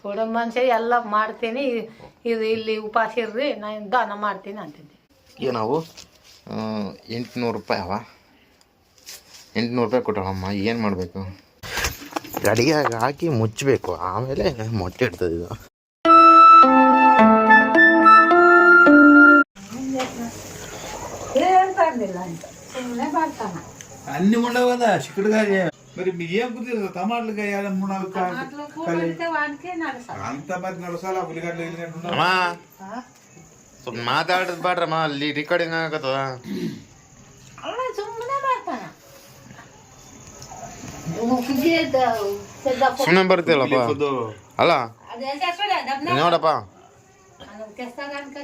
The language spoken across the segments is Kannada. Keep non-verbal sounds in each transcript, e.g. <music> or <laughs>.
ಕೊಡೋ ಮನುಷ್ಯ ಎಲ್ಲ ಮಾಡ್ತೀನಿ. ಇದು ಇಲ್ಲಿ ಉಪವಾಸ ಇರ್ರಿ ನಾನು ದಾನ ಮಾಡ್ತೀನಿ ಅಂತಿದ್ದೆ. ಏನವು ಎಂಟುನೂರು ರೂಪಾಯಿ ಅವ. ಎಂಟುನೂರು ರೂಪಾಯಿ ಕೊಟ್ಟಳಮ್ಮ ಏನು ಮಾಡಬೇಕು? ಅಡಿಗೆ ಹಾಕಿ ಮುಚ್ಚಬೇಕು ಆಮೇಲೆ ಮೊಟ್ಟೆ ಇಡ್ತದೆ ಇದು. ಏನು ತಂದಿಲ್ಲ ಅಂತ? ಸುಮ್ಮನೆ ಮಾಡ್ತಾನ అన్ని ఉండవు కదా చిక్కుడుగా మరి మీకు ఏం కుదిరదు టమాటాలు యాడ మూడు నాలుగు కా- అట్లా కూరలైతే వానికి నడుస్తాను అంత మరి నడసాల ఉల్లిగడ్డలు ఎల్లిగడ్డలు ఉండవు. ಅಮ್ಮ ಸ್ವಲ್ಪ ಮಾತಾಡೋದು ಬಾಡ್ರಮ್ಮ ಅಲ್ಲಿ ರೆಕಾರ್ಡಿಂಗ್ ಆಗತ್ತದ ಅಲ್ಲ ಸುಮ್ಮನೆ ಮಾಡ್ತಾನ ಮುಗಿಗೆ పెద్ద ಸುಮ್ಮನೆ ಬರ್ತೀವಲ್ಲಪ್ಪ కొద్దు ಅಲ್ಲ అది ఎంత చూడ డబ్బు ನೋಡಪ್ಪ తెస్తాను కనుక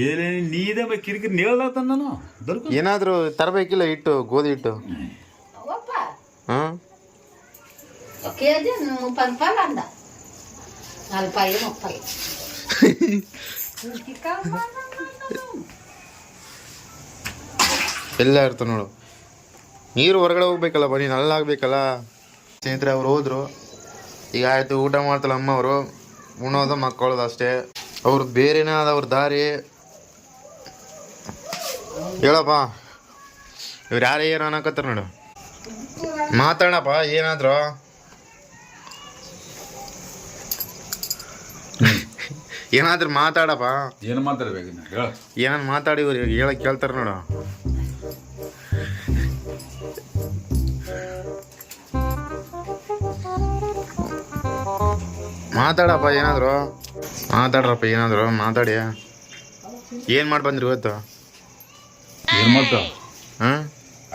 ఏదేని నీదే మరి కిరికిరి నీళ్ళు తాగుతున్నాను దొరుకు ಏನಾದರೂ ತರಬೇಕಿಲ್ಲ ಹಿಟ್ಟು ಗೋಧಿ ಹಿಟ್ಟು ఒప్ప ಹಾಂ ఒక కేజీ ముప్పై రూపాయలు అంద నలభై ముప్పై ಎಲ್ಲ ಇರ್ತದೆ ನೋಡು ನೀರು ಹೊರಗಡೆ ಹೋಗ್ಬೇಕಲ್ಲ ಬನ್ನಿ ನಲ್ಲಿ ಆಗ್ಬೇಕಲ್ಲ ಸ್ನೇಹಿತರೆ ಅವ್ರು ಹೋದ್ರು ಈಗ ಆಯ್ತು ಊಟ ಮಾಡ್ತಲ್ಲ ಅಮ್ಮ ಅವರು ಉಣೋದು ಮಕ್ಕಳದು ಅಷ್ಟೇ ಅವ್ರದ್ದು ಬೇರೆನೇ ಅದ ಅವ್ರ ದಾರಿ ಹೇಳಪ್ಪ ಇವ್ರು ಯಾರು ಏನು ಅನ್ನಕತ್ತಾರ ನೋಡು ಮಾತಾಡಪ್ಪ ಏನಾದ್ರು? ಏನಾದ್ರು ಮಾತಾಡಪ್ಪ. ಏನು ಮಾತಾಡ್ಬೇಕು ಏನಾದ್ರು ಮಾತಾಡಿ ಹೇಳಕ್ ಕೇಳ್ತಾರ ನೋಡು. ಮಾತಾಡಪ್ಪ ಏನಾದ್ರು? ಮಾತಾಡ್ರಪ್ಪ ಏನಾದ್ರು? ಮಾತಾಡಿ. ಏನು ಮಾಡಿ ಬಂದ್ರಿ ಇವತ್ತು? ಏನು ಮಾಡ್ತಾವ ಹಾಂ?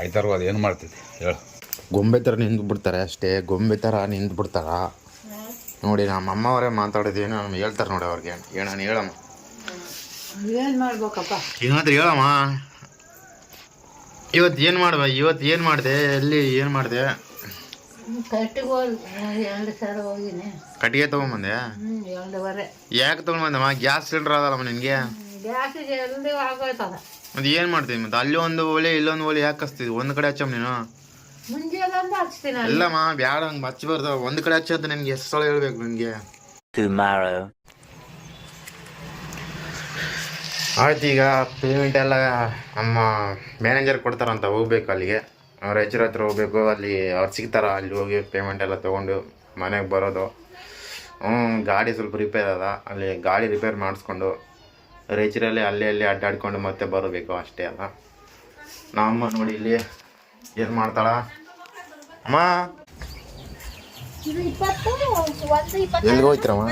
ಆಯ್ತಾರ ಅದು ಏನು ಮಾಡ್ತೈತಿ ಹೇಳ. ಗೊಂಬೆ ಥರ ನಿಂತು ಬಿಡ್ತಾರೆ ಅಷ್ಟೇ ಗೊಂಬೆ ಥರ ನಿಂತು ಬಿಡ್ತಾರ? ನೋಡಿ ನಮ್ಮ ಅಮ್ಮವರೇ ಮಾತಾಡೋದೇನು ನಮ್ಗೆ ಹೇಳ್ತಾರೆ ನೋಡಿ ಅವ್ರಿಗೆ. ಏನ ಹೇಳಮ್ಮ. ಏನು ಮಾಡ್ಬೇಕಪ್ಪ? ಏನಾದ್ರೂ ಹೇಳಮ್ಮ. ಇವತ್ತು ಏನು ಮಾಡುವ ಇವತ್ತು ಏನು ಮಾಡಿದೆ? ಎಲ್ಲಿ ಏನು ಮಾಡಿದೆ? ಕಟ್ಟಿಗೆ ತಗೊಂಬಂದೆ? ಯಾಕೆ ತಗೊಂಡ್ಬಂದಮ್ಮ ಗ್ಯಾಸ್ ಸಿಲಿಂಡರ್ ಅದಲ್ಲಮ್ಮ ನಿನಗೆ? ಮತ್ತೆ ಏನು ಮಾಡ್ತೀವಿ ಮತ್ತೆ? ಅಲ್ಲಿ ಒಂದು ಓಲೆ ಇಲ್ಲೊಂದು ಓಲೆ ಯಾಕೆ ಹಚ್ತಿದ್ವಿ ಒಂದು ಕಡೆ ಹಚ್ಚಮ್ಮ ನೀನು? ಹಚ್ತೀನಿ. ಇಲ್ಲಮ್ಮ ಬ್ಯಾಡ ಹಂಗೆ ಹಚ್ಚಬಾರ್ದು ಒಂದು ಕಡೆ ಹಚ್ಚೋದು ನಿನಗೆ ಎಷ್ಟು ಸಲ ಹೇಳ್ಬೇಕು ನನಗೆ. ಆಯ್ತು ಈಗ ಪೇಮೆಂಟ್ ಎಲ್ಲ ನಮ್ಮ ಮ್ಯಾನೇಜರ್ ಕೊಡ್ತಾರಂತ ಹೋಗ್ಬೇಕು ಅಲ್ಲಿಗೆ. ಅವ್ರ ಹೆಚ್ಚರ ಹತ್ರ ಹೋಗ್ಬೇಕು ಅಲ್ಲಿ ಅವ್ರು ಸಿಗ್ತಾರ ಅಲ್ಲಿ ಹೋಗಿ ಪೇಮೆಂಟ್ ಎಲ್ಲ ತೊಗೊಂಡು ಮನೆಗೆ ಬರೋದು. ಹ್ಞೂ ಗಾಡಿ ಸ್ವಲ್ಪ ರಿಪೇರ್ ಅದ. ಅಲ್ಲಿ ಗಾಡಿ ರಿಪೇರ್ ಮಾಡಿಸ್ಕೊಂಡು ರೈಚರಲ್ಲಿ ಅಲ್ಲೇ ಅಲ್ಲಿ ಅಡ್ಡಾಡ್ಕೊಂಡು ಮತ್ತೆ ಬರಬೇಕು ಅಷ್ಟೇ ಅಲ್ಲ. ನಮ್ಮ ನೋಡಿ ಇಲ್ಲಿ ಏನು ಮಾಡ್ತಾಳ? ಅಮ್ಮ ಎಲ್ಲಿ ಹೋಯ್ತಿರಮ್ಮ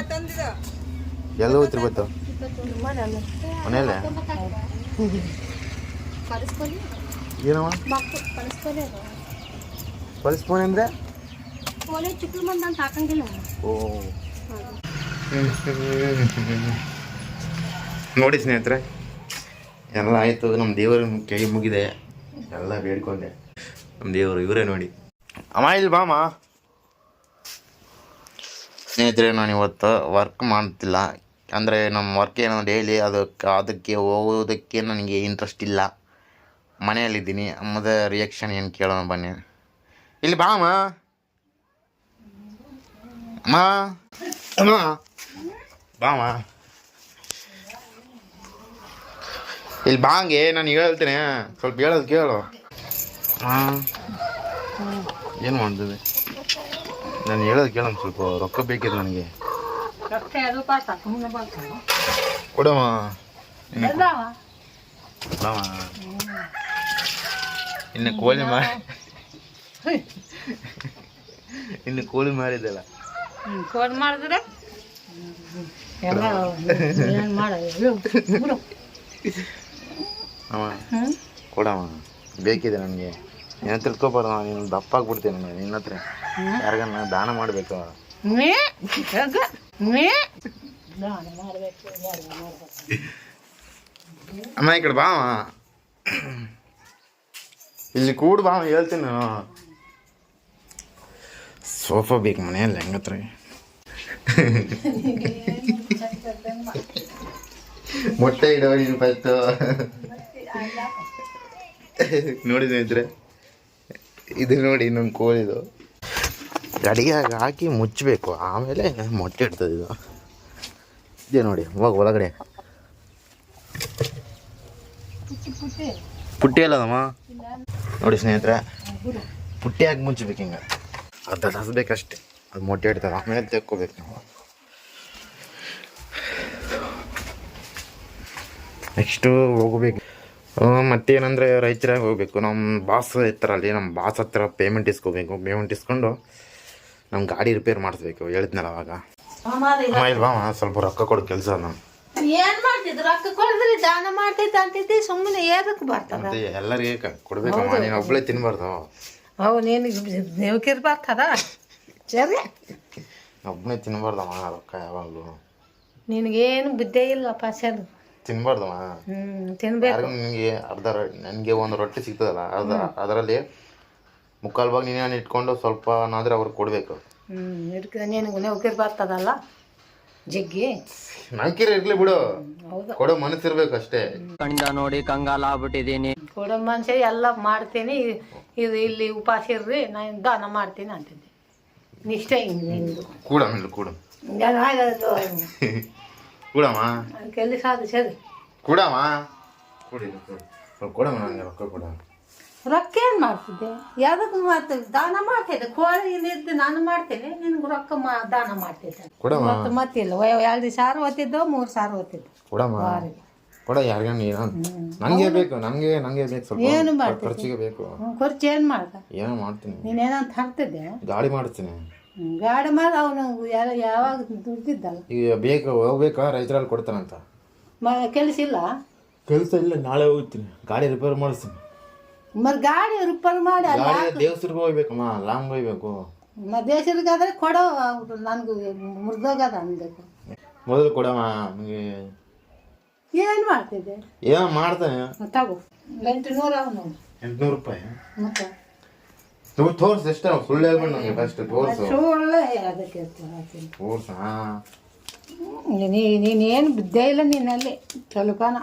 ಎಲ್ಲಿ ಹೋಗ್ತೀರಿ ಗೊತ್ತು ಮನೆಯಲ್ಲೇ? ಏನವ ಪಲ್ಸ್ಪೋನ್ ಅಂದರೆ ಅಂದ್ರೆ? ಓ. ನೋಡಿ ಸ್ನೇಹಿತರೆ, ಎಲ್ಲ ಆಯಿತು. ನಮ್ಮ ದೇವರ ಕೈ ಮುಗಿದೆ. ಎಲ್ಲ ಬೇಡ್ಕೊಂಡೆ. ನಮ್ಮ ದೇವರು ಇವರೇ ನೋಡಿ. ಅಮ್ಮ ಇಲ್ಲಿ ಬಾಮ ಸ್ನೇಹಿತರೆ ನಾನು ಇವತ್ತು ವರ್ಕ್ ಮಾಡ್ತಿಲ್ಲ. ಅಂದರೆ ನಮ್ಮ ವರ್ಕ್ ಏನೋ ಡೈಲಿ ಅದಕ್ಕೆ ಅದಕ್ಕೆ ಹೋಗೋದಕ್ಕೆ ನನಗೆ ಇಂಟ್ರೆಸ್ಟ್ ಇಲ್ಲ. ಮನೆಯಲ್ಲಿದ್ದೀನಿ. ಅಮ್ಮದ ರಿಯಾಕ್ಷನ್ ಏನು ಕೇಳೋಣ ಬನ್ನಿ. ಇಲ್ಲಿ ಬಾಮ ಅಮ್ಮ. ಅಮ್ಮ. ಬಾಮ ಇಲ್ಲಿ ಬಾಂಗೆ ನಾನು ಹೇಳ್ತೇನೆ. ಸ್ವಲ್ಪ ಹೇಳೋದು ಕೇಳು. ಹಾಂ. ಏನು ಮಾಡ್ತಿದೆ ನಾನು ಹೇಳೋದು ಕೇಳೋಣ ಸ್ವಲ್ಪ ರೊಕ್ಕ ಬೇಕಿದೆ ನನಗೆ. ಕೊಡಮ್ಮ ಕೊಡಮ್ಮ. ಇನ್ನು ಕೋಳಿ ಮಾಡಿ ಇನ್ನು ಕೋಳಿ ಮಾರಿದ್ದಲ್ಲ. ಕೋಳಿ ಮಾಡಿದ್ರೆ ಮಾಡೋದು ಕೊಡಮ್ಮ. ಬೇಕಿದೆ ನನಗೆ. ನೀನು ತಿಳ್ಕೊಬಾರ್ದು ನಾನು ನೀನು ದಪ್ಪ ಆಗ್ಬಿಡ್ತೀನಿ ನಾನು ನಿನ್ನ ಹತ್ರ ಯಾರಿಗನ್ನ ದಾನ ಮಾಡಬೇಕು. ದಾನ ಅಮ್ಮ ಈ ಕಡೆ ಬಾ ಇಲ್ಲಿ ಕೂಡು ಬಾ ಹೇಳ್ತೀನಿ ನಾನು. ಸೋಫಾ ಬೇಕು ಮನೆಯಲ್ಲಿ ಹೆಂಗತ್ರ ಮೊಟ್ಟೆ ಇಡೋ ನೀನು ಫಸ್ಟು. ನೋಡಿ ಸ್ನೇಹಿತರೆ. ಇದು ನೋಡಿ ಇನ್ನೊಂದು ಕೋಳಿದು ಗಡಿಗೆ ಹಾಕಿ ಮುಚ್ಚಬೇಕು. ಆಮೇಲೆ ಮೊಟ್ಟೆ ಇಡ್ತದೆ ಇದು. ಇದೆ ನೋಡಿ ಇವಾಗ ಒಳಗಡೆ. ಪುಟ್ಟಿ ಅಲ್ಲದಮ್ಮ ನೋಡಿ ಸ್ನೇಹಿತರೆ, ಪುಟ್ಟಿ ಹಾಕಿ ಮುಚ್ಚಬೇಕು ಹಿಂಗೆ. ಅದು ಹಸ್ಬೇಕಷ್ಟೆ ಅದು ಮೊಟ್ಟೆ ಇಡ್ತಾರೆ, ಆಮೇಲೆ ತೆಕ್ಕೋಬೇಕು ನಾವು. ನೆಕ್ಸ್ಟು ಹೋಗ್ಬೇಕು. ಮತ್ತೇನಂದರೆ ರೈತರಾಗಿ ಹೋಗ್ಬೇಕು. ನಮ್ಮ ಬಾಸ್ ಇರ್ತಾರಲ್ಲಿ ನಮ್ಮ ಬಾಸ್ ಹತ್ರ ಪೇಮೆಂಟ್ ಇಸ್ಕೋಬೇಕು. ಪೇಮೆಂಟ್ ಇಸ್ಕೊಂಡು ನಮ್ಮ ಗಾಡಿ ರಿಪೇರ್ ಮಾಡಿಸ್ಬೇಕು. ಹೇಳಿದ್ನಲ್ಲ ಅವಾಗ. ಇಲ್ವಾ ಸ್ವಲ್ಪ ರೊಕ್ಕ ಕೊಡು ಕೆಲಸ ನಾನು ಏನ್ ಮಾಡ್ತಿದ್ರು ರೊಕ್ಕ ಕೊಡಿದ್ರಿ ದಾನ ಮಾಡ್ತೈತೆ ಅಂತಿದ್ದಿ ಸುಮ್ಮನೆ ಏದಕ್ಕೆ ಬರ್ತದ? ಎಲ್ಲರಿಗೆ ಕೊಡ್ಬೇಕಮ್ಮ. ನೀನು ಒಬ್ಬಳೇ ತಿನ್ಬಾರ್ದು. ಅವು ನೀನು ನೆವಕಿರ್ ಬರ್ತದ? ಸರಿ. ಒಬ್ಬನೇ ತಿನ್ಬಾರ್ದಮ್ಮ ರೊಕ್ಕ ಯಾವಾಗಲೂ. ನಿನಗೇನು ಬುದ್ಧಿ ಇಲ್ಲಪ್ಪ ಸರ್. ತಿನ್ಬಾರ್ದಮ್ಮ. ಹ್ಮ್ ತಿನ್ಬೇಕು. ಯಾರಿಗೂ ನಿನಗೆ ಅರ್ಧ ನನಗೆ ಒಂದು ರೊಟ್ಟಿ ಸಿಗ್ತದಲ್ಲ ಅರ್ಧ ಅದರಲ್ಲಿ ಮುಕ್ಕಾಲು ಭಾಗ ನೀನು ಇಟ್ಕೊಂಡು ಸ್ವಲ್ಪ ಅನ್ನಾದ್ರೆ ಅವ್ರಿಗೆ ಕೊಡಬೇಕು. ಹ್ಮ್ ಇಡ್ಕ ನಿನಗೆ ನೌಕರಿ ಬರ್ತದಲ್ಲ ಜಗ್ಗಿ. ನಂಕಿರ ಇರ್ಲಿ ಬಿಡು. ಹೌದು. ಕೊಡೋ ಮನಸ್ಸಿರ್ಬೇಕು ಅಷ್ಟೇ. ಕಣ್ಣಿಂದ ನೋಡಿ ಕಂಗಾಲ ಆಗ್ಬಿಟ್ಟಿದ್ದೀನಿ ಕೊಡೋ ಮನುಷ್ಯ ಎಲ್ಲ ಮಾಡ್ತೀನಿ. ಇ- ಇದು ಇಲ್ಲಿ ಉಪವಾಸ ಇರ್ರಿ ನಾನು ದಾನ ಮಾಡ್ತೀನಿ ಅಂತಿದ್ದೆ. ನಿಷ್ಠೆ ಹಿಂಗೆ ನಿಂದು. ಕೂಡ ಮೇಲೆ ಕೂಡ. ಕೂಡಮ್ಮ? ಕೆಲಸ ಅದು ಸರಿ. ಕೂಡಮ್ಮ? ಕೂಡಿ. ಕೊಡು. ಕೊಡಮ್ಮ ನನಗೆ ರೊಕ್ಕ ಕೊಡ ರೊಕ್ಕ ಏನು ಮಾಡ್ತಿದ್ದೆ? ಯಾವ್ದಕ್ಕೆ ಮಾಡ್ತಿದ್ದೆ ದಾನ ಮಾಡ್ತಿದ್ದೆ? ಕೋಳಿ ಇದ್ದು ನಾನು ಮಾಡ್ತೇನೆ ನಿನ್ಗೆ ರೊಕ್ಕ ಮಾ ದಾನ ಮಾಡ್ತಿದ್ದೆ ಕೊಡಮ್ಮ? ಮತ್ತೆ ಮತ್ತಿಲ್ಲ. ಎರಡು ಸಾರು ಓದ್ತಿದ್ದೋ ಮೂರು ಸಾರು ಓದ್ತಿದ್ದೆ ಕೊಡಮ್ಮ? ಕೊಡ ಯಾರಿಗ ನೀನು ನನಗೆ ಬೇಕು ನನಗೆ ನನಗೆ ಬೇಕು ಏನು ಸ್ವಲ್ಪ ಖರ್ಚಿಗೆ ಬೇಕು. ಖರ್ಚು ಏನು ಮಾಡ್ದ? ಏನೋ ಮಾಡ್ತೀನಿ. ನೀನೇನಂತ ಹಾಕ್ತಿದ್ದೆ ಗಾಡಿ ಮಾಡ್ತೀನಿ ಗಾಡಿ ಮಾಡ ಅವನು ಯಾರ ಯಾವಾಗ ದುಡ್ದಿದ್ದಲ್ಲ. ಈಗ ಬೇಕು ಹೋಗ್ಬೇಕಾ? ರೈತರಲ್ಲಿ ಕೊಡ್ತಾನಂತ. ಮ ಕೆಲಸ ಇಲ್ಲ? ಕೆಲಸ ಇಲ್ಲ ನಾಳೆ ಹೋಗ್ತೀನಿ. ಗಾಡಿ ರಿಪೇರ್ ಮಾಡಿಸ್ತೀನಿ. మరి ಗಾಡಿ ರಿಪೇರ್ ಮಾಡಿ ಅಲ್ಲಿ ಗಾಡಿ ದೇವಸ್ಥರಿಗೆ ಹೋಗ್ಬೇಕಮ್ಮ ಲಾಂಗ್ ಹೋಗ್ಬೇಕು. ಮ ದೇಶರಿಗಾದ್ರೆ ಕೊಡೋ ನನಗೆ ಮುರಿದೋಗದ ಅನ್ಬೇಕು ಮೊದಲು ಕೊಡಮ್ಮ ನನಗೆ ಏನು ಮಾಡ್ತಿದ್ದೆ? ಏನೋ ಮಾಡ್ತಾನೆ. ತಗೋ ಎಂಟು ನೂರು ಅವನು. ಎಂಟುನೂರು ರೂಪಾಯಿ. ಮತ್ತೆ? ನೀವು ತೋರ್ಸು ಎಷ್ಟು ಸುಳ್ಳು ಹೇಳ್ಬೇಡ ನನಗೆ ಫಸ್ಟ್ ತೋರ್ಸು ಸುಳ್ಳು ಅದಕ್ಕೆ ತೋರ್ಸು ಹಾಂ ನೀ ನೀನೇನು ಬಿದ್ದೇ ಇಲ್ಲ ನಿನ್ನಲ್ಲಿ ಸ್ವಲ್ಪನ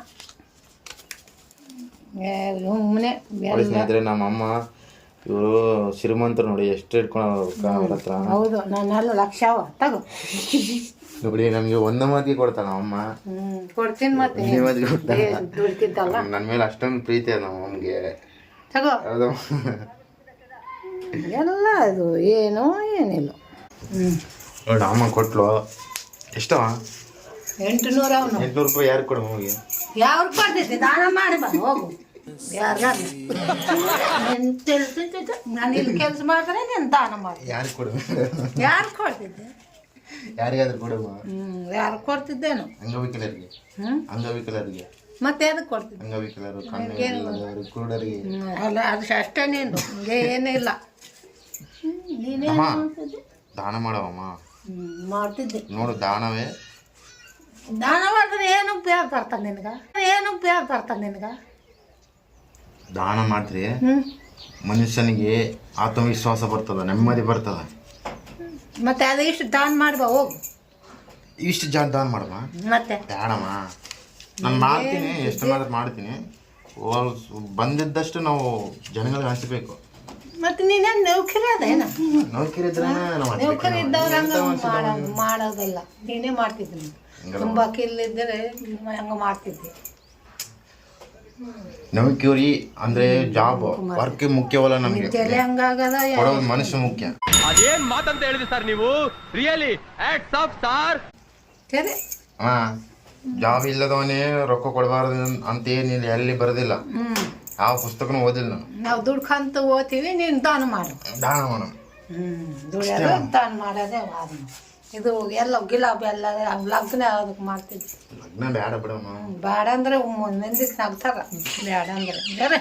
ಸುಮ್ಮನೆ ಸ್ನೇಹಿತರೆ ನಮ್ಮ ಅಮ್ಮ ಇವರು ಶ್ರೀಮಂತರು ನೋಡಿ ಎಷ್ಟು ಇಟ್ಕೊಂಡು ಅವ್ರ ಹತ್ರ ಹೌದು ನಾನು ಲಕ್ಷ ತಗೋ ನೋಡಿ ನಮಗೆ ಒಂದು ಮಾತಿ ಕೊಡ್ತಾನ ಅಮ್ಮ ಕೊಡ್ತೀನಿ ಮತ್ತೆ ನನ್ನ ಮೇಲೆ ಅಷ್ಟೊಂದು ಪ್ರೀತಿ ನಮ್ಮಗೆ ನಮ್ಮ ಅಮ್ಮಗೆ ತಗೋ ಎಲ್ಲ ಅದು ಏನೋ ಏನಿಲ್ಲ ಹ್ಞೂ ನೋಡಿ ಅಮ್ಮ ಕೊಟ್ಲು ಎಷ್ಟವ ಎಂಟು ನೂರ ಅವನು ಎಂಟ್ನೂರು ರೂಪಾಯಿ ಯಾರು ಕೊಡು ಹೋಗಿ ಯಾವ ಕೊಡ್ತೈತಿ ದಾನ ಮಾಡಿ ಬಾ ಹೋಗು ಯಾರ್ಗಾರ ನಾನು ಇಲ್ಲಿ ಕೆಲಸ ಮಾಡಿದ್ರೆ ನೀನು ದಾನ ಮಾಡಿ ಯಾರು ಕೊಡು ಯಾರು ಕೊಡ್ತಿದ್ದೆ ಯಾರಿಗಾದ್ರೂ ಕೊಡುವ ಹ್ಞೂ ಯಾರು ಕೊಡ್ತಿದ್ದೇನು ಅಂಗವಿಕಲರಿಗೆ ಹ್ಞೂ ಅಂಗವಿಕಲರಿಗೆ ಮತ್ತೆ ಅದಕ್ಕೆ ಕೊಡ್ತಿದ್ದೆ? ಕುರುಡರಿಗೆ. ಅಲ್ಲ ಅದು ಅಷ್ಟೇ ನೀನು. ಇಲ್ಲ. ಅಮ್ಮ. ಮಾಡ್ತಿದ್ದೆ? ದಾನ ಮಾಡವಮ್ಮ. ಮಾಡ್ತಿದ್ದೆ. ನೋಡು ದಾನವೇ. ದಾನ ಮಾಡಿದ್ರೆ ಏನು ಉಪಯೋಗ ಬರ್ತದೆ ನಿನಗೆ? ಏನು ಉಪಯೋಗ ಬರ್ತದೆ ನಿನಗೆ? ದಾನ ಮಾಡಿದ್ರೆ ಹ್ಞೂ ಮನುಷ್ಯನಿಗೆ ಆತ್ಮವಿಶ್ವಾಸ ಬರ್ತದ ನೆಮ್ಮದಿ ಬರ್ತದ. ಮತ್ತೆ ಅದು ಇಷ್ಟು ದಾನ ಮಾಡುವ ಹೋಗು. ಇಷ್ಟು ಜನ ದಾನ ಮಾಡಮ್ಮ ಮತ್ತೆ. ಬೇಡಮ್ಮ ನಾನು ಮಾಡ್ತೀನಿ ಎಷ್ಟನ್ನಾದ್ರೂ ಮಾಡ್ತೀನಿ. ಬಂದಿದ್ದಷ್ಟು ನಾವು ಜನಗಳಿಗೆ ಹಂಚಬೇಕು ಮತ್ತೆ ನೀನೇನು ನೌಕರಿ ಅದೇನ ನೌಕರಿ ಇದ್ರೆ ನೌಕರಿ ಇದ್ದವ್ರು ಹಂಗ ಮಾಡೋದಿಲ್ಲ. ನೀನೇ ಮಾಡ್ತಿದ್ದೆ ತುಂಬ ಕಿಲ್ಲಿದ್ದರೆ ಹಂಗ ಮಾಡ್ತಿದ್ದೆ. ನೌಕರಿ ಅಂದ್ರೆ ಜಾಬ್ ವರ್ಕ್ ಮುಖ್ಯವಲ್ಲ ನಮಗೆ. ತಲೆ ಹಂಗಾಗದ ಮನುಷ್ಯ ಮುಖ್ಯ. ಅದೇನ್ ಮಾತಂತ ಹೇಳಿದ್ರಿ ಸರ್ ನೀವು? ರಿಯಲಿ ಆಫ್ ಸಾರ್ ಸರಿ ಹಾ. ಜಾಬ್ ಇಲ್ಲದವನೇ ರೊಕ್ಕ ಕೊಡಬಾರ್ದು ಅಂತ ಏನಿಲ್ಲ ಎಲ್ಲಿ ಬರೋದಿಲ್ಲ. ಯಾವ ಪುಸ್ತಕನೂ ಓದಿಲ್ಲ ನಾವು ನಾವು ದುಡ್ಕಂತ ಓದ್ತೀವಿ ನೀನು ದಾನ ಮಾಡು. ದಾನ ಮಾಡೋಣ ದುಡಿಯೋದು ದಾನ ಮಾಡೋದೇ ವಾದ ಇದು ಎಲ್ಲ ಗಿಲಾಬ್ ಎಲ್ಲ ಲಗ್ನ ಅದಕ್ಕೆ ಮಾಡ್ತೀವಿ. ಲಗ್ನ ಬೇಡ ಬಿಡಮ್ಮ ಬೇಡ ಅಂದ್ರೆ ಮಂದಿಗೆ ನಗ್ತಾರ ಬೇಡ ಅಂದ್ರೆ ಬೇರೆ.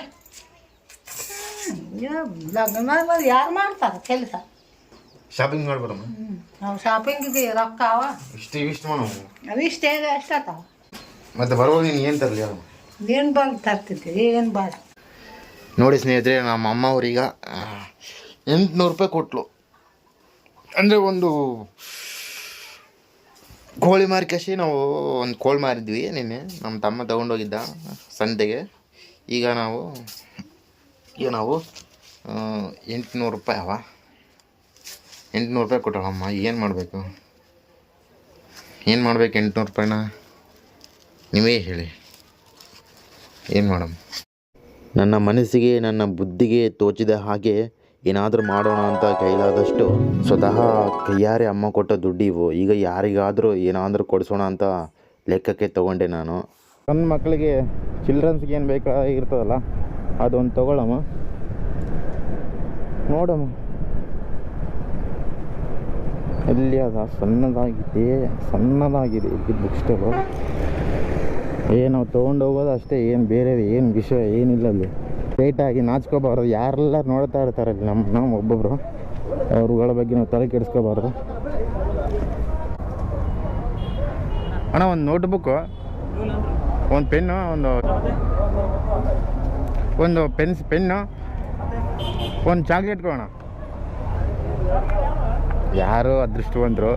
ಲಗ್ನ ಯಾರು ಮಾಡ್ತಾರೆ? ಕೆಲಸ. ಶಾಪಿಂಗ್ ಮಾಡ್ಬಿಡಮ್ಮ ನಾವು ಶಾಪಿಂಗಿಗೆ ರೊಕ್ಕ ಅವ. ಇಷ್ಟು ಇಷ್ಟು ಮಾಡೋಣ ಅವಿಷ್ಟೇ ಅಷ್ಟಾತಾವ ಮತ್ತೆ ಬರುವಾಗ ನೀನು ಏನು ತರಲಿ ಹೇಳಮ್ಮ ಏನು ಬಾಲ್ ತರ್ತಿದ್ದೆ ಏನು ಬೇಡ ನೋಡಿ ಸ್ನೇಹಿತರೆ ನಮ್ಮ ಅಮ್ಮ ಅವ್ರೀಗ ಎಂಟುನೂರು ರೂಪಾಯಿ ಕೊಟ್ಲು. ಅಂದರೆ ಒಂದು ಕೋಳಿ ಮಾರ್ಕಸಿ ನಾವು ಒಂದು ಕೋಳಿ ಮಾರಿದ್ವಿ ನಿನ್ನೆ. ನಮ್ಮ ತಮ್ಮ ತಗೊಂಡೋಗಿದ್ದ ಸಂತೆಗೆ. ಈಗ ನಾವು ಈಗ ನಾವು ಎಂಟುನೂರು ರೂಪಾಯಿ ಅವ. ಎಂಟುನೂರು ರೂಪಾಯಿ ಕೊಟ್ಟಳಮ್ಮ ಏನು ಮಾಡಬೇಕು? ಏನು ಮಾಡ್ಬೇಕು ಎಂಟುನೂರು ರೂಪಾಯಿನ? ನೀವೇ ಹೇಳಿ. ಏನು ಮಾಡಮ್ಮ ನನ್ನ ಮನಸ್ಸಿಗೆ ನನ್ನ ಬುದ್ಧಿಗೆ ತೋಚಿದ ಹಾಗೆ ಏನಾದರೂ ಮಾಡೋಣ ಅಂತ ಕೈಲಾದಷ್ಟು ಸ್ವತಃ ಕೈಯಾರೆ ಅಮ್ಮ ಕೊಟ್ಟ ದುಡ್ಡಿವು ಇವು. ಈಗ ಯಾರಿಗಾದರೂ ಏನಾದರೂ ಕೊಡಿಸೋಣ ಅಂತ ಲೆಕ್ಕಕ್ಕೆ ತೊಗೊಂಡೆ ನಾನು. ನನ್ನ ಮಕ್ಕಳಿಗೆ ಚಿಲ್ಡ್ರನ್ಸ್ಗೆ ಏನು ಬೇಕಾಗಿರ್ತದಲ್ಲ ಅದೊಂದು ತೊಗೊಳಮ್ಮ. ನೋಡಮ್ಮ. ಎಲ್ಲಿ ಅದ ಸಣ್ಣದಾಗಿದೆ ಸಣ್ಣದಾಗಿದೆ ಇಲ್ಲಿ ಬುಕ್ ಸ್ಟಾಲು ಏನು ನಾವು ತೊಗೊಂಡು ಹೋಗೋದು ಅಷ್ಟೇ, ಏನು ಬೇರೆ ಏನು ವಿಷಯ, ಏನಿಲ್ಲ ಅಲ್ಲಿ. ಲೇಟಾಗಿ ನಾಚ್ಕೋಬಾರ್ದು. ಯಾರೆಲ್ಲ ನೋಡ್ತಾ ಇರ್ತಾರೆ ಅಲ್ಲಿ ನಮ್ಮ ನಮ್ಮ ಒಬ್ಬೊಬ್ಬರು ಅವ್ರುಗಳ ಬಗ್ಗೆ ನಾವು ತಲೆ ಕೆಡಿಸ್ಕೋಬಾರ್ದು. ಅಣ್ಣ, ಒಂದು ನೋಟ್ಬುಕ್ಕು ಒಂದು ಪೆನ್ನು ಒಂದು ಒಂದು ಪೆನ್ಸ್ ಪೆನ್ನು ಒಂದು ಚಾಕ್ಲೇಟ್ ಕೊಡೋಣ ಯಾರು ಅದೃಷ್ಟವಂತರು.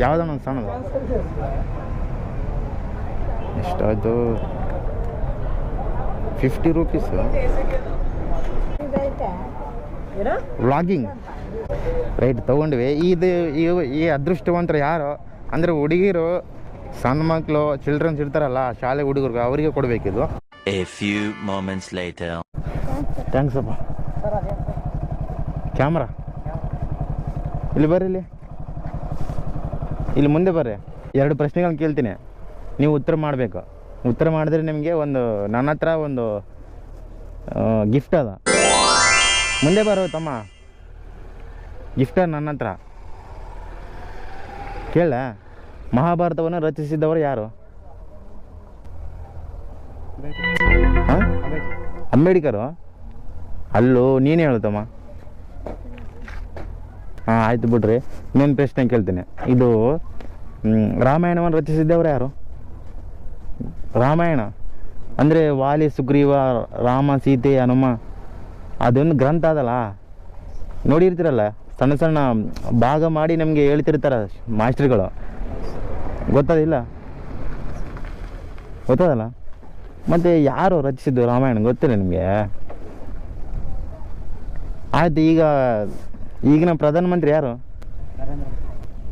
ಯಾವುದೋ ಒಂದು ಸಣ್ಣದು ಎಷ್ಟಾಯ್ತು ಫಿಫ್ಟಿ ರುಪೀಸ್ ವ್ಲಾಗಿಂಗ್ ರೈಟ್ ತೊಗೊಂಡ್ವಿ. ಇದು ಈ- ಅದೃಷ್ಟವಂತರು ಯಾರು ಅಂದರೆ ಹುಡುಗಿರು ಸಣ್ಣ ಮಕ್ಕಳು ಚಿಲ್ಡ್ರನ್ಸ್ ಇರ್ತಾರಲ್ಲ ಶಾಲೆ ಹುಡುಗರಿಗೆ ಅವರಿಗೆ ಕೊಡಬೇಕಿದು a few moments later. Thanks ಅಪ್ಪ. ಕ್ಯಾಮ್ರಾ ಇಲ್ಲಿ ಬರ್ರಿ ಇಲ್ಲಿ. ಇಲ್ಲಿ ಮುಂದೆ ಬರ್ರಿ. ಎರಡು ಪ್ರಶ್ನೆಗಳನ್ನ ಕೇಳ್ತೀನಿ. ನೀವು ಉತ್ತರ ಮಾಡಬೇಕು. ಉತ್ತರ ಮಾಡಿದ್ರೆ ನಿಮಗೆ ಒಂದು ನನ್ನ ಹತ್ರ ಒಂದು ಗಿಫ್ಟ್ ಅದ. ಮುಂದೆ ಬರೋ ತಮ್ಮ. ಗಿಫ್ಟ್ ನನ್ನ ಹತ್ರ. ಕೇಳ. ಮಹಾಭಾರತವನ್ನು ರಚಿಸಿದವರು ಯಾರು? ಅಂಬೇಡ್ಕರು. ಅಲ್ಲೂ ನೀನು ಹೇಳ್ತಮ್ಮ ಹಾಂ, ಆಯ್ತು ಬಿಡ್ರಿ. ಇನ್ನೊಂದು ಪ್ರಶ್ನೆ ಕೇಳ್ತೀನಿ. ಇದು ರಾಮಾಯಣವನ್ನು ರಚಿಸಿದ್ದವರು ಯಾರು? ರಾಮಾಯಣ. ಅಂದರೆ ವಾಲಿ, ಸುಗ್ರೀವ, ರಾಮ, ಸೀತೆ, ಹನುಮ, ಅದೊಂದು ಗ್ರಂಥ ಅದಲ್ಲ? ನೋಡಿರ್ತೀರಲ್ಲ? ಸಣ್ಣ ಸಣ್ಣ ಭಾಗ ಮಾಡಿ ನಮಗೆ ಹೇಳ್ತಿರ್ತಾರೆ ಮಾಸ್ಟ್ರುಗಳು. ಗೊತ್ತದಿಲ್ಲ? ಗೊತ್ತದಲ್ಲ? ಮತ್ತು ಯಾರು ರಚಿಸಿದ್ದು ರಾಮಾಯಣ ಗೊತ್ತಿಲ್ಲ ನಿಮಗೆ? ಆಯ್ತು, ಈಗ ಈಗಿನ ಪ್ರಧಾನಮಂತ್ರಿ ಯಾರು?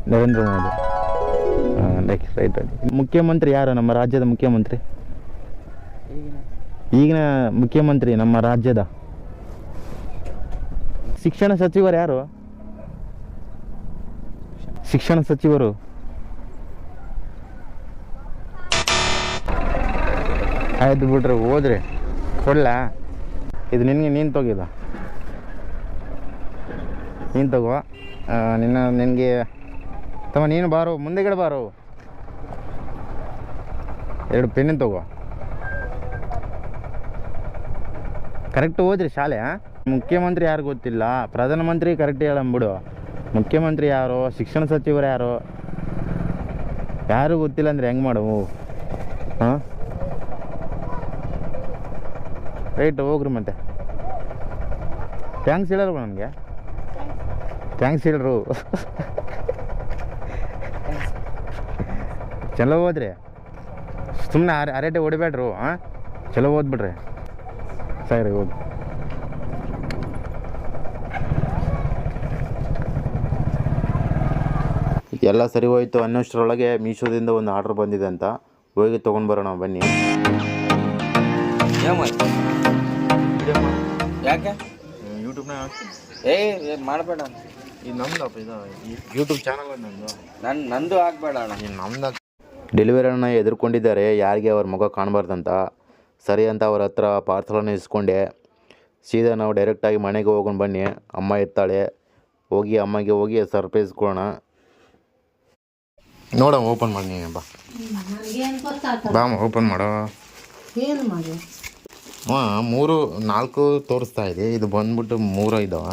ನರೇಂದ್ರ ಮೋದಿ. ರೈಟ್. ಮುಖ್ಯಮಂತ್ರಿ ಯಾರು ನಮ್ಮ ರಾಜ್ಯದ ಮುಖ್ಯಮಂತ್ರಿ? ಈಗಿನ ಮುಖ್ಯಮಂತ್ರಿ ನಮ್ಮ ರಾಜ್ಯದ. ಶಿಕ್ಷಣ ಸಚಿವರು ಯಾರು? ಶಿಕ್ಷಣ ಸಚಿವರು. ಆಯ್ತು ಬಿಡ್ರಿ, ಹೋದ್ರಿ. ಕೊಡ್ಲಾ? ಇದು ನಿನಗೆ ನೀನು ತೊಗಿದ. ನೀನು ತಗೋ. ನಿನ್ನ, ನಿನಗೆ, ತಮ್ಮ ನೀನು ಬಾರೋ, ಮುಂದೆಗಡೆ ಬಾರೋ. ಎರಡು ಪೆನ್ನು ತಗೋ. ಕರೆಕ್ಟ್ ಹೋದ್ರಿ ಶಾಲೆ? ಮುಖ್ಯಮಂತ್ರಿ ಯಾರು ಗೊತ್ತಿಲ್ಲ. ಪ್ರಧಾನಮಂತ್ರಿ ಕರೆಕ್ಟ್ ಹೇಳಂಬಿಡು ಮುಖ್ಯಮಂತ್ರಿ ಯಾರು, ಶಿಕ್ಷಣ ಸಚಿವರು ಯಾರು? ಯಾರು ಗೊತ್ತಿಲ್ಲ ಅಂದ್ರೆ ಹೆಂಗೆ ಮಾಡು? ಹಾಂ ರೈಟ್ ಹೋಗ್ರಿ ಮತ್ತೆ. ಥ್ಯಾಂಕ್ಸ್ ಹೇಳಲ್ವ ನನಗೆ? ಥ್ಯಾಂಕ್ಸ್ ಹೇಳ್ರು ಚಲೋ ಹೋದ್ರಿ. ಸುಮ್ಮನೆ ಅರೆ ಅರೇಟೆ ಹೊಡಿಬೇಡ್ರು ಹಾಂ ಚಲೋ ಓದ್ಬಿಡ್ರಿ ಸರಿ ಹೋಗಿ. ಎಲ್ಲ ಸರಿ ಹೋಯ್ತು. ಅನ್ನೋಷ್ಟರೊಳಗೆ ಮೀಶೋದಿಂದ ಒಂದು ಆರ್ಡ್ರ್ ಬಂದಿದೆ ಅಂತ. ಹೋಗಿ ತೊಗೊಂಡು ಬರೋಣ ಬನ್ನಿ. ಯಾಕೆ? ಯೂಟ್ಯೂಬ್ನ ಏ ಏನ್ ಮಾಡಬೇಡ ಇದು ನಮ್ದಪ್ಪ ಇದು ಯೂಟ್ಯೂಬ್ ಚಾನಲ್ ನಮ್ಮದು ನನ್ ನಂದು ಆಗಬೇಡ ಅಣ್ಣ. ನಮ್ದು ಎದುರ್ಕೊಂಡಿದ್ದಾರೆ ಯಾರಿಗೆ ಅವ್ರ ಮುಖ ಕಾಣಬಾರ್ದಂತ. ಸರಿ ಅಂತ ಅವ್ರ ಹತ್ರ ಪಾರ್ಸಲನ್ನು ಇಸ್ಕೊಂಡೆ. ಸೀದಾ ನಾವು ಡೈರೆಕ್ಟಾಗಿ ಮನೆಗೆ ಹೋಗೋಣ ಬನ್ನಿ. ಅಮ್ಮ ಇರ್ತಾಳೆ. ಹೋಗಿ ಅಮ್ಮಗೆ ಹೋಗಿ ಸರ್ಪ್ರೈಸ್ ಕೊಡೋಣ. ನೋಡ ಓಪನ್ ಮಾಡಿ ನೀನು ಬಾ. ಬಾ ಓಪನ್ ಮಾಡೋ. ಏನು ಮಾಡಿ? ಹಾಂ ಮೂರು ನಾಲ್ಕು ತೋರಿಸ್ತಾ ಇದೆ. ಇದು ಬಂದ್ಬಿಟ್ಟು ಮೂರು ಇದಾವ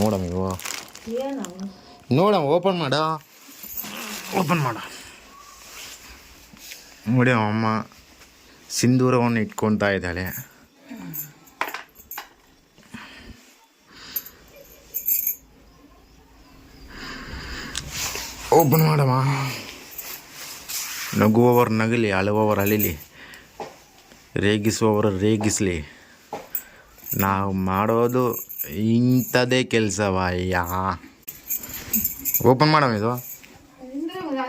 ನೋಡಮ್ಮ ಇವು. ನೋಡಮ್ಮ ಓಪನ್ ಮಾಡ. ಓಪನ್ ಮಾಡ. ನೋಡಿ ಅಮ್ಮ ಸಿಂಧೂರವನ್ನು ಇಟ್ಕೊತಾ ಇದ್ದಾಳೆ. ಓಪನ್ ಮಾಡಮ್ಮ. ನಗುವವರು ನಗಲಿ ಅಳುವವರು ಅಲಿಲಿ ರೇಗಿಸುವವರು ರೇಗಿಸಲಿ. ನಾವು ಮಾಡೋದು ಇಂಥದೇ ಕೆಲಸವಯ್ಯ. ಓಪನ್ ಮಾಡಮ್ ಇದು.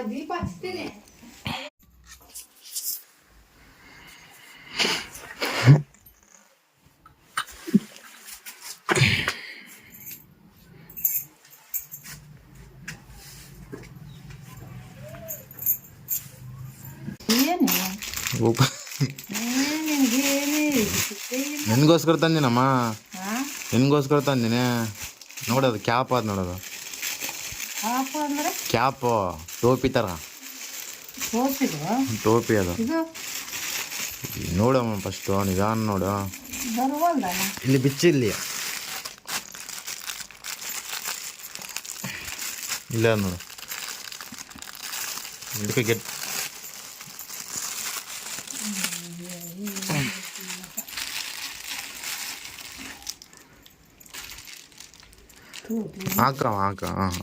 ದೀಪ ಏನು ಓಪನ್ ನಿನಗೆ ಏನೇ ನಿನಗೋಸ್ಕರ ತಂದಿನಮ್ಮ? ನಿನಗೋಸ್ಕರ ತಂದಿನಿ. ನೋಡೋದು ಕ್ಯಾಪ್ ಅದು. ನೋಡೋದು ಕ್ಯಾಪ್ ಟೋಪಿ ಥರ ಟೋಪಿ ಅದು. ನೋಡಮ್ಮ ಫಸ್ಟು ನಿಧಾನ ನೋಡು. ಬಿಚ್ಚಿ ಇಲ್ಲಿ ಬಿಚ್ಚಿಲ್ಲಿ ಇಲ್ಲ. ನೋಡು. ಇದಕ್ಕೆ ಗೆಟ್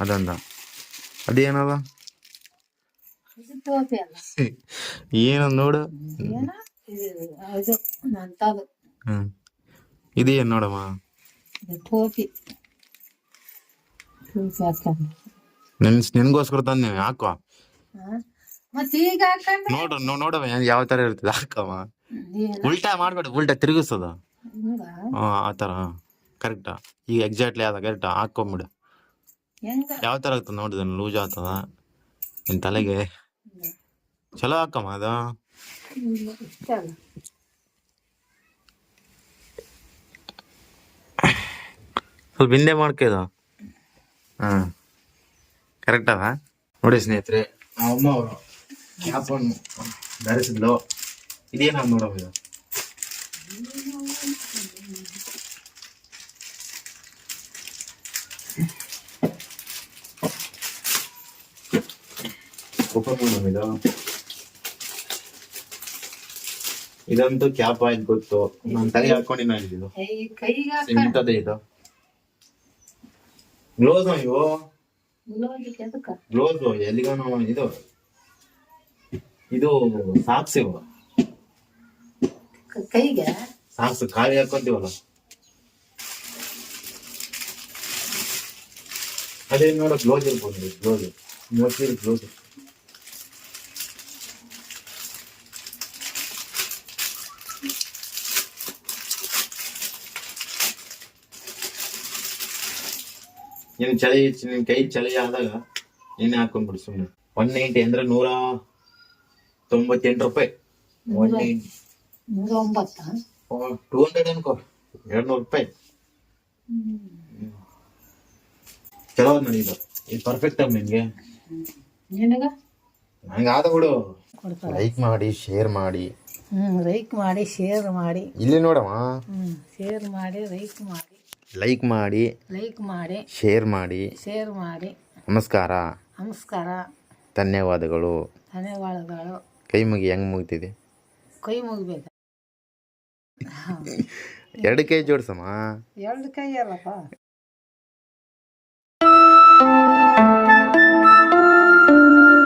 ಅದಂದ ಅದೇನದ ಇದು ಟೋಪಿ ಅಲ್ಲ ಏನದ ನೋಡು ಏನ ಇದು ನೋಡಮ್ಮ ಟೋಪಿ ನಿನಗೋಸ್ಕರ ತಂದೆ ಹಾಕೋ ನೋಡು ನೋ- ನೋಡಮ್ಮ ಯಾವ ತರ ಇರ್ತದೆ ಏನು ಉಲ್ಟಾ ಮಾಡ್ಬೇಡ ಉಲ್ಟಾ ತಿರುಗಿಸೋದು ಆ ಥರ ಕರೆಕ್ಟಾ? ಈಗ ಎಕ್ಸಾಕ್ಟ್ಲಿ ಅದ ಕರೆಕ್ಟಾ? ಹಾಕೊಂಬಿಡು ಯಾವ ಥರ ಆಗ್ತದೆ ನೋಡಿದ ಲೂಸ್ ಆಗ್ತದ? ನಿನ್ನ ತಲೆಗೆ. ಚಲೋ ಹಾಕಮ್ಮ ಅದು. ಸ್ವಲ್ಪ ಹಿಂದೆ ಮಾಡ್ಕೋದು. ಹಾಂ. ಕರೆಕ್ಟ್ ಅದ ನೋಡಿ ಸ್ನೇಹಿತರೆ ಅಮ್ಮ ಅವರು ಕ್ಯಾಪನ್ನು ಧರಿಸಿದ್ಲು. ಇದೇನ ನೋಡಮ್ಮ ಮಾಡೋಣ ಇದು ಇದಂತೂ ಕ್ಯಾಪ್ ಆಯ್ತು ಗೊತ್ತು. ನಾನು ತಲೆ ಹಾಕೊಂಡಿನ ಇದು ಇಂಥದ್ದೇ ಇದು. ಗ್ಲೋಸ್ ಇವು? ಗ್ಲೋಸ್ ಎಲ್ಲಿಗಾನು ಇದು. ಇದು ಸಾಕ್ಸ್ ಇವು. ಕೈಗೆ? ಸಾಕ್ಸ್ ಖಾಲಿ ಹಾಕೊಂತೀವಲ್ಲ. ಅದೇ ನೋಡೋ ಗ್ಲೋಸ್ ಇರ್ಬೋದು. ಗ್ಲೋಸ್ ಮೋಸ್ಟ್ಲಿ ಗ್ಲೋಸ್ ನಿನ್ ಚಳಿ ನಿನ್ ಕೈ ಚಳಿ ಆದಾಗ ನೀನೆ ಹಾಕೊಂಡ್ಬಿಡು ಸುಮ್ಮನೆ ಒನ್ ನೈಂಟಿ ಅಂದ್ರೆ ನೂರ ತೊಂಬತ್ತೆಂಟು ರೂಪಾಯಿ. ಒನ್ ನೈಂಟಿ ನೂರ ಒಂಬತ್ತ? ಟೂ ಹಂಡ್ರೆಡ್ ಅನ್ಕೋ. ಎರಡ್ ನೂರು ರೂಪಾಯಿ ಚಲೋ ನೋಡಿ ಇದು ಇದು ಪರ್ಫೆಕ್ಟ್ ಅಮ್ಮ ನಿನ್ಗೆ. ನಿನಗ? ನಂಗೆ ಆದ ಬಿಡು. ಲೈಕ್ ಮಾಡಿ ಶೇರ್ ಮಾಡಿ. ಹ್ಞೂ ಲೈಕ್ ಮಾಡಿ ಶೇರ್ ಮಾಡಿ. ಇಲ್ಲಿ ನೋಡಮ್ಮ. ಹ್ಞೂ ಶೇರ್ ಮಾಡಿ ಲೈಕ್ ಮಾಡಿ. ಲೈಕ್ ಮಾಡಿ ಲೈಕ್ ಮಾಡಿ ಶೇರ್ ಮಾಡಿ. ಶೇರ್ ಮಾಡಿ. ನಮಸ್ಕಾರ. ನಮಸ್ಕಾರ. ಧನ್ಯವಾದಗಳು. ಧನ್ಯವಾದಗಳು. ಕೈ ಮುಗಿ ಹೆಂಗ್ ಮುಗ್ತಿದೆ? ಕೈ ಮುಗಿಬೇಕು. <laughs> ಎರಡು ಕೈ ಜೋಡಿಸಮ್ಮ. ಎರಡು ಕೈ ಅಲ್ಲಪ್ಪ.